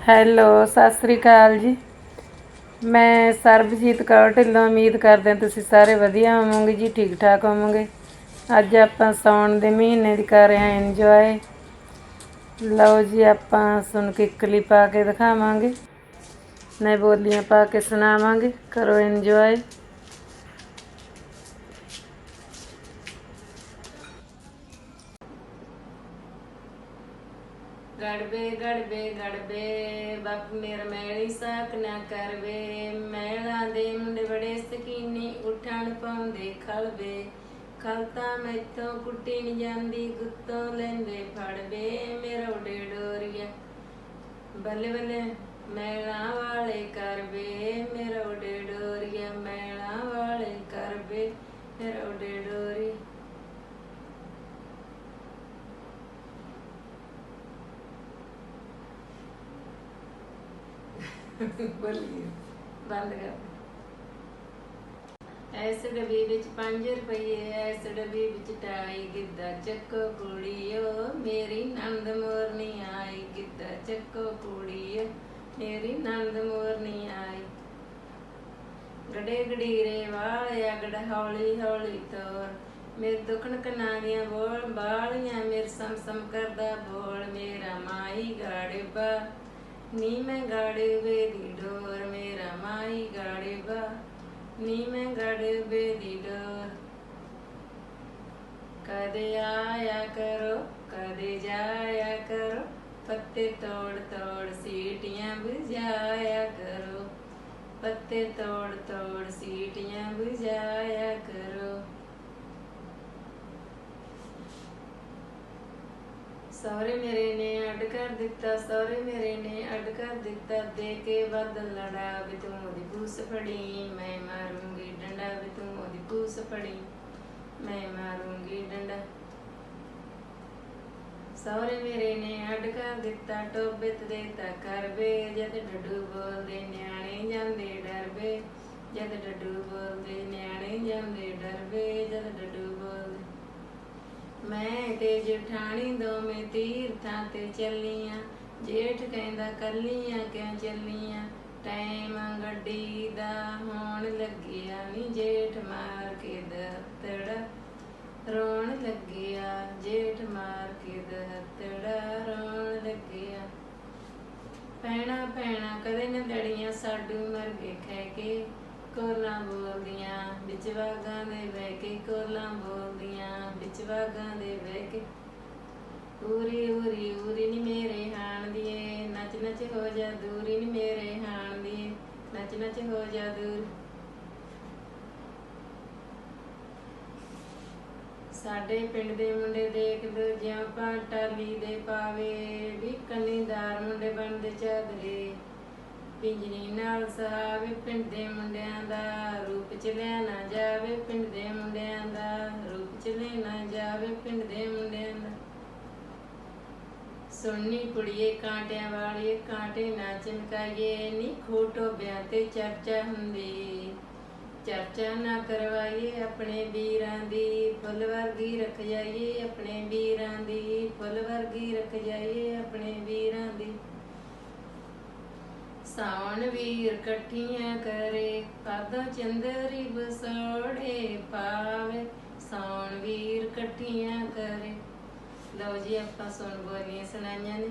Hello, Sat Sri ਅਕਾਲ ਜੀ। ਮੈਂ ਸਰਬਜੀਤ ਕੌਰ ਢਿੱਲੋਂ, ਉਮੀਦ ਕਰਦੇ ਹਾਂ ਤੁਸੀਂ ਸਾਰੇ ਵਧੀਆ ਹੋਵੋਗੇ ਜੀ ਠੀਕ ਠਾਕ ਹੋਵੋਗੇ। ਅੱਜ ਆਪਾਂ ਸਾਉਣ ਦੇ ਮਹੀਨੇ ਦੀ ਕਰ ਰਹੇ ਹਾਂ ਇੰਜੋਏ ਲਓ ਜੀ, ਆਪਾਂ ਸੁਣ ਕੇ ਕਿੱਕਲੀ ਪਾ ਕੇ ਦਿਖਾਵਾਂਗੇ। ਨਏ ਬੋਲੀਆਂ ਪਾ ਕੇ ਸੁਣਾਵਾਂਗੇ, ਕਰੋ ਇੰਜੋਏ ਗੜਬੇ ਗੜਬੇ ਗੜਬੇ ਬਾਪ ਮੇਰ ਮੈਲੀ ਸਾਕ ਨਾ ਕਰਵੇ। ਮੈਲਾ ਦੇ ਮੁੰਡੇ ਬੜੇ ਸਕੀਨੀ, ਉਠਣ ਪਾਉਂਦੇ ਖਲਵੇ। ਖਲਤਾ ਮੈਥੋਂ ਕੁੱਟੀ ਨਹੀਂ ਜਾਂਦੀ, ਗੁੱਤੋਂ ਲੈਂਦੇ ਫੜਵੇ। ਮੇਰਾ ਉਡੇ ਡੋਰੀਆ, ਬੱਲੇ ਬੱਲੇ, ਮੈਲਾ ਵਾਲੇ ਕਰਵੇ। ਮੇਰਾ ਉਡੇ ਡੋਰੀਆ, ਮੈਲਾ ਵਾਲੇ ਕਰਵੇ। ਮੇਰਾ ਉਡੇ ਡੋਰੀ ਬੋਲੀਏ ਬੰਦ ਕਰ ਐਸ ਡੱਬੀ ਵਿੱਚ 5 ਰੁਪਏ ਐਸ ਡੱਬੀ ਵਿੱਚ ਟਾਈ ਗਿੱਧਾ ਚੱਕੋ ਕੁੜੀਓ ਮੇਰੀ ਨੰਦ ਮੋਰਨੀ ਆਈ ਗਿੱਧਾ ਚੱਕੋ ਕੁੜੀਓ ਮੇਰੀ ਨੰਦ ਮੋਰਨੀ ਆਈ ਗੜੇ ਗੜੀਰੇ ਵਾਲਿਆ ਗੜ ਹੌਲੀ ਹੌਲੀ ਤੋਰ ਮੇਰੇ ਦੁਖਣ ਕਨਾਲੀਆਂ ਬੋਲ, ਬਾਲੀਆਂ ਮੇਰੇ ਸਮ ਕਰਦਾ ਬੋਲ, ਮੇਰਾ ਮਾਈ ਗਾੜੇ ਬਾ ਨੀ ਮੈਂ ਗਾੜੇ ਵੇ ਦੀ ਡੋਰ, ਮੇਰਾ ਮਾਈ ਗਾੜੇ ਬਾ ਨੀ ਮੈਂ ਗਾੜੇ ਵੇ ਦੀ ਡੋਰ। ਕਦੇ ਆਇਆ ਕਰੋ, ਕਦੇ ਜਾਇਆ ਕਰੋ। ਪੱਤੇ ਤੋੜ ਤੋੜ ਸੀਟੀਆਂ ਬੁਝਾਇਆ ਕਰੋ। ਪੱਤੇ ਤੋੜ ਤੋੜ ਸੀਟੀਆਂ ਬੁਝਾਇਆ ਕਰੋ। ਸਹੁਰੇ ਕਰ ਦਿੱਤਾ, ਸਹੁਰੇ ਮੇਰੇ ਨੇ ਅੱਡ ਕਰ ਦਿੱਤਾ, ਦੇ ਕੇ ਬਦਲ ਲੜਾ ਵੀ ਤੂੰ ਉਹਦੀ ਪੂਸ ਫੜੀ, ਮੈਂ ਮਾਰੂੰਗੀ ਡੰਡਾ ਵੀ ਤੂੰ ਉਹਦੀ ਪੂਸ ਫੜੀ, ਮੈਂ ਮਾਰੂੰਗੀ ਡੰਡਾ। ਸਹੁਰੇ ਮੇਰੇ ਨੇ ਅੱਡ ਕਰ ਦਿੱਤਾ ਟੋਬੇ ਤੇ ਦੇਤਾ ਕਰਵੇ ਜਦ ਡੱਡੂ ਬੋਲਦੇ ਨਿਆਣੇ ਜਾਂਦੇ ਡਰਵੇ ਜਦ ਡੱਡੂ ਬੋਲਦੇ ਨਿਆਣੇ ਜਾਂਦੇ ਡਰਵੇ ਜਦ ਡੱਡੂ ਬੋਲਦੇ ਮੈਂ ਤੇ ਜਠਾਣੀ ਦੋਵੇਂ ਤੀਰਥਾਂ ਤੇ ਚੱਲੀਆਂ। ਜੇਠ ਕਹਿੰਦਾ, ਕੱਲੀਆਂ ਕਿਉਂ ਚੱਲੀਆਂ? ਟਾਈਮ ਗੱਡੀ ਦਾ ਹੋਣ ਲੱਗਿਆ ਨੀ ਜੇਠ ਮਾਰ ਕੇ ਦਤੜਾ ਰੋਣ ਲੱਗਿਆ ਜੇਠ ਮਾਰ ਕੇ ਦਤੜਾ ਰੋਣ ਲੱਗਿਆ। ਪੈਣਾ ਪੈਣਾ ਕਦੇ ਨਾ ਲੜੀਆਂ, ਸਾਡੂ ਮਰ ਕੇ ਖੈ ਕੇ। ਕੋਲਾਂ ਬੋਲਦੀਆਂ, ਵਿੱਚ ਵਾਗਾਂ ਦੇ ਬਹਿ ਕੇ ਕੋਲਾਂ ਬੋਲਦੀਆਂ, ਵਿੱਚ ਵਾਗਾਂ ਦੇ ਬਹਿ ਕੇ। ਉਰੀ ਉਰੀ ਉਰੀ ਨੀ ਮੇਰੇ ਹਾਣ ਦੀਏ। ਨੱਚ ਨੱਚ ਹੋ ਜਾ ਦੂਰੀ ਨੀ ਮੇਰੇ ਹਾਣ ਦੀਏ। ਨੱਚ ਨੱਚ ਹੋ ਜਾ ਦੂਰ। ਸਾਡੇ ਪਿੰਡ ਦੇ ਮੁੰਡੇ ਦੇਖ ਲੋ ਜਿਉਂ ਪਾ ਦੇ ਪਾਵੇ। ਵੀ ਕੰਨੀਦਾਰ ਮੁੰਡੇ ਬਣਦੇ ਚਾਦਰੇ। ਪਿੰਜਨੀ ਨਾਲ ਸਹਾਵੇ ਪਿੰਡ ਦੇ ਮੁੰਡਿਆਂ ਦਾ ਰੂਪ ਚ ਨਾ ਜਾਵੇ, ਪਿੰਡ ਦੇ ਮੁੰਡਿਆਂ ਦਾ ਰੂਪ ਚ ਨਾ ਜਾਵੇ, ਪਿੰਡ ਦੇ ਮੁੰਡਿਆਂ ਦਾ। ਸੁਣਨੀ ਕੁੜੀਏ ਕਾਂਟਿਆਂ ਵਾਲੀਏ, ਕਾਂਟੇ ਨਾ ਚਮਕਾਈਏ, ਨੀ ਖੋਟੋ ਬਿਆਂ ਤੇ ਚਰਚਾ ਹੁੰਦੀ। ਚਰਚਾ ਨਾ ਕਰਵਾਈਏ ਆਪਣੇ ਵੀਰਾਂ ਦੀ, ਫੁੱਲ ਵਰਗੀ ਰੱਖ ਜਾਈਏ ਆਪਣੇ ਵੀਰਾਂ ਦੀ, ਫੁੱਲ ਵਰਗੀ ਰੱਖ ਜਾਈਏ ਆਪਣੇ ਵੀਰਾਂ ਦੀ। ਸਾਵਣ ਵੀਰ ਇਕੱਠੀਆਂ ਕਰੇ ਪਾਦਾਂ ਚੰਦਰੀ ਬਸੋੜੇ ਪਾਵੇ। ਸਾਵਣ ਵੀਰ ਇਕੱਠੀਆਂ ਕਰੇ। ਲਓ ਜੀ, ਆਪਾਂ ਸੁਣ ਬੋਲੀਆਂ ਸੁਣਾਈਆਂ ਨੇ।